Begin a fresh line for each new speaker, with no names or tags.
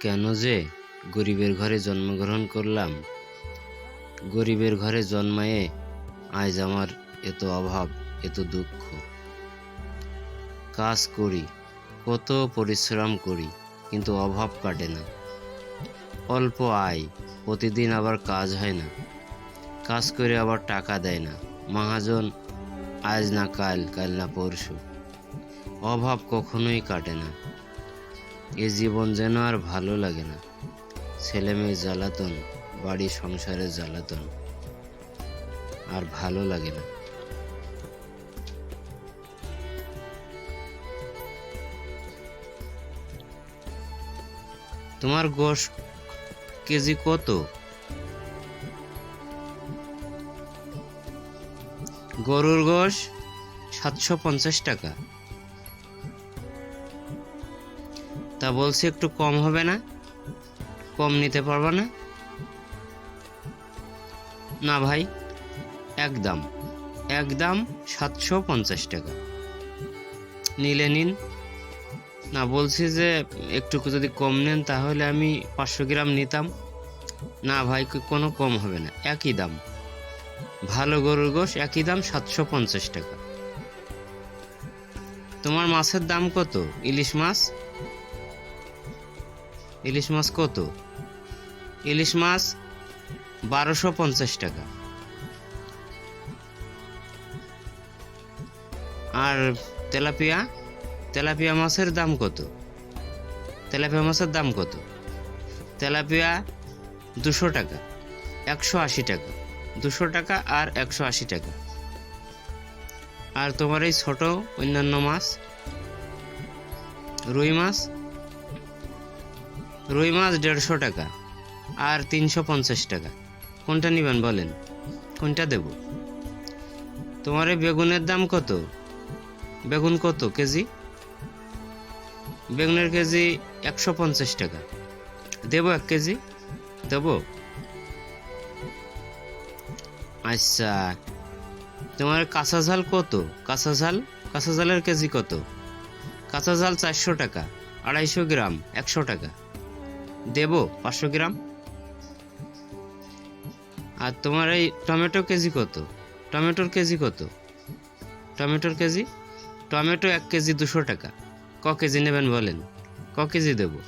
কেন যে গরিবের ঘরে জন্মগ্রহণ করলাম? গরিবের ঘরে জন্মায়ে আজ আমার এত অভাব, এত দুঃখ। কাজ করি, কত পরিশ্রম করি, কিন্তু অভাব কাটে না। অল্প আয়, প্রতিদিন আবার কাজ হয় না। কাজ করে আবার টাকা দেয় না। মহাজন, আজ না কাল কাল না পরশু। অভাব কখনোই কাটে না। এ জীবন যেন আর ভালো লাগে না। ছেলে মেয়ে জ্বালাতন, বাড়ি সংসারের জ্বালাতন, আর ভালো লাগে না। তোমার গোশ কেজি কত? গরুর গোশ সাতশো পঞ্চাশ টাকা। তা বলছি একটু কম হবে না। কম নিতে পারবা না। না ভাই একদম একদম সাতশো পঞ্চাশ টাকা। নিলে নিন। না বলছি যে একটু যদি কম নেন তাহলে আমি পাঁচশো গ্রাম নিতাম। না ভাই কোনো কম হবে না। একই দাম। ভালো গরুর গোশ, একই দাম সাতশো পঞ্চাশ টাকা। তোমার মাছের দাম কত? ইলিশ মাছ? ইলিশ মাছ কত? ইলিশ মাছ বারোশো পঞ্চাশ টাকা। আর তেলাপিয়া? তেলাপিয়া মাছের দাম কত? তেলাপিয়া মাছের দাম কত? তেলাপিয়া দুশো টাকা, একশো আশি টাকা, দুশো টাকা আর একশো আশি টাকা। আর তোমার এই ছোট অন্যান্য মাছ, রুই মাছ রুই মাছ দেড়শো টাকা আর তিনশো পঞ্চাশ টাকা। কোনটা নেবেন বলেন? কোনটা দেব? তোমার এই বেগুনের দাম কত? বেগুন কত কেজি? বেগুনের কেজি একশো পঞ্চাশ টাকা। দেবো এক কেজি? দেবো? আচ্ছা তোমার কাঁচা ঝাল কত? কাঁচা ঝাল? কাঁচা ঝালের কেজি কত? কাঁচা ঝাল চারশো টাকা, আড়াইশো গ্রাম, একশো টাকা। দেবো, পাঁচশো গ্রাম। আর তোমার এই টমেটো কেজি কত? টমেটোর কেজি কত? টমেটোর কেজি? টমেটো এক কেজি দুশো টাকা। ক কেজি নেবেন বলেন? ক কেজি দেবো?